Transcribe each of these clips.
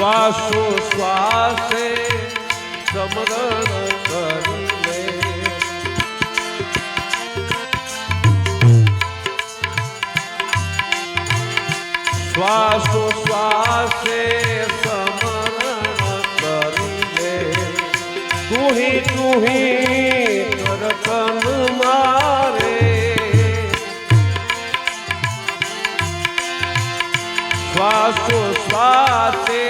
શ્વાસો શ્વાસે સમરણ કરી લે. શ્વાસો શ્વાસે સમરણ કરી લે. તુહી તુહી કરકન મારે. શ્વાસો શ્વાસે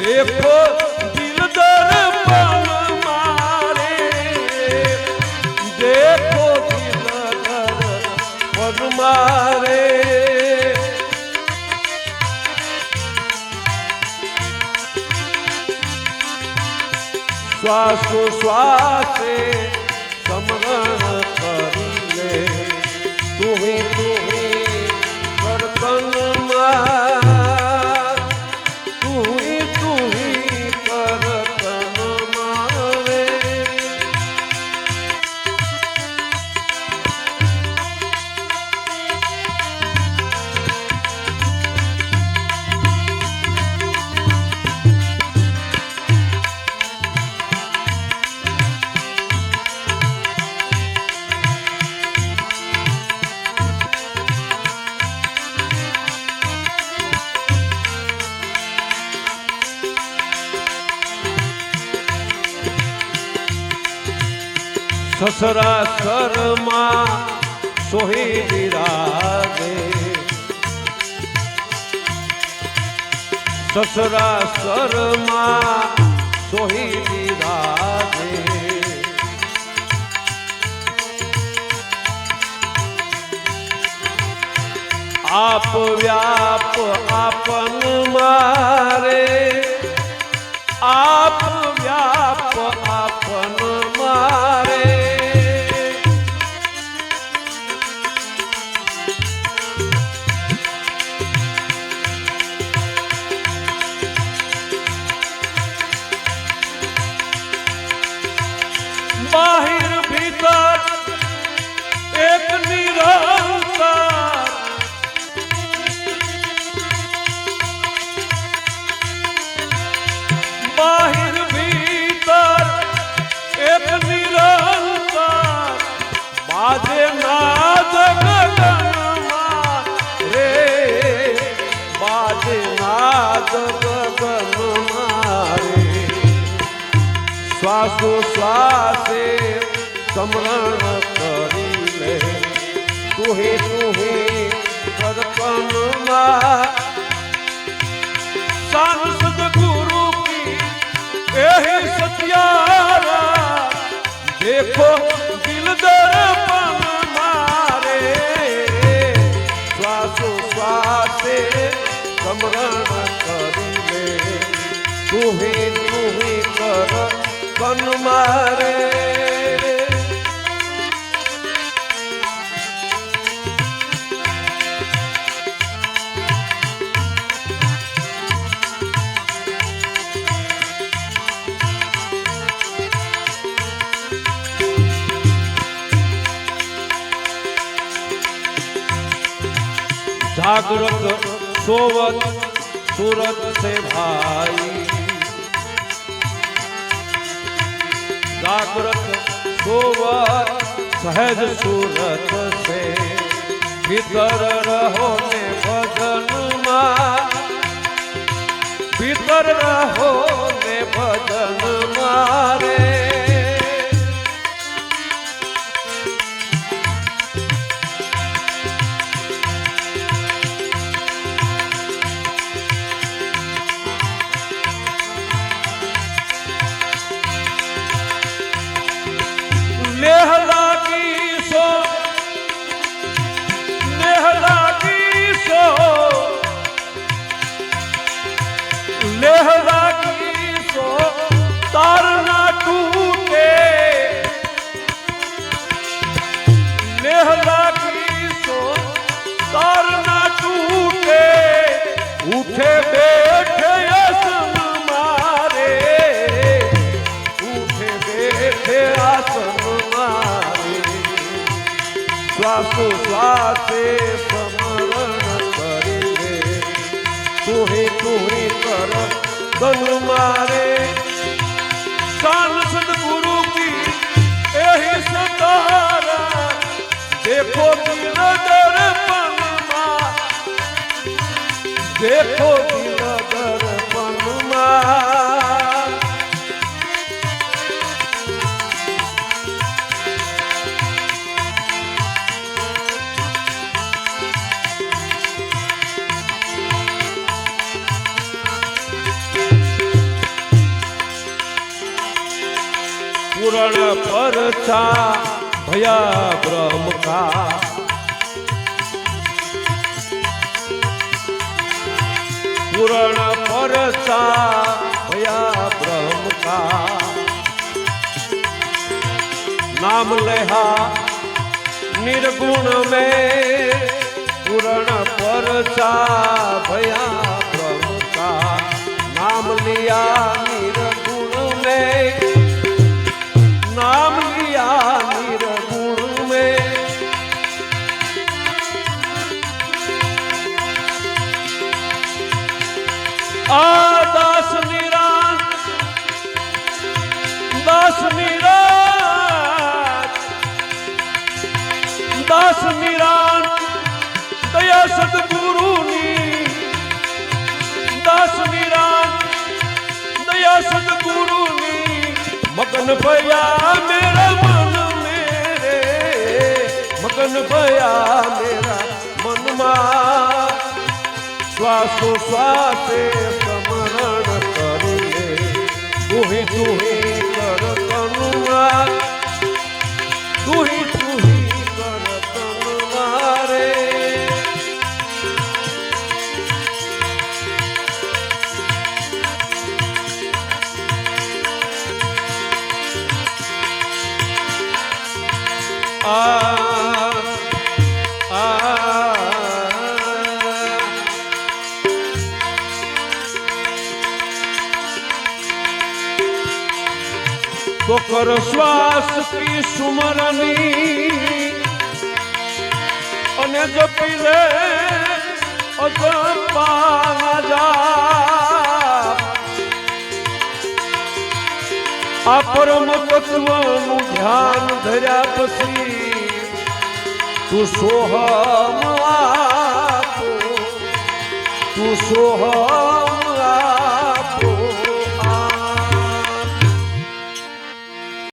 દેખો દિલ દર્પણ મારે દેખો દિલ દર્પણ મારે શ્વાસો શ્વાસે સમરણ કરી લે તુહી તુહી સસરા શર્મા સોહી વિરાગે સસરા સરમાં સોહી વિરાગે આપ વ્યાપ આપન મારે સમરણ કરી લે તુહે તુહે કરપનમાં સાધુ સદગુરુ કી એહી સત્યારા દેખો દિલ જાગૃત સોવત સુરત સે ભાઈ. જાગૃત સોવત સહેજ સુરત સે. ભીતર રહો ને ભજન વહેલા ગીસો તાર ના તૂટે વહેલા ગીસો તાર ના તૂટે ઉઠે બેઠે આસન મારે. ઉઠે બેઠે આસન મારે. શ્વાસો શ્વાસે ધનુ મારે સાલ સદગુરુ કી એહી સતારા દેખો દિન દર્પણમાં દેખો ઈચ્છા ભયા બ્રહ્મ કા પૂરણ પરસા ભયા બ્રહ્મ કા નામ લેહા નિર્ગુણ મેં પૂરણ પરસા આ શ્વાસો શ્વાસે સમરણ કરીએ. તુહી તુહી કર તનુઆ તુહી તુહી કર તનુઆ રે આ તો કર શ્વાસ કી સુમરની. અને જપી લે આ પરમ તત્વનું ધ્યાન ધર્યા પછી તું સોહ તું સોહમ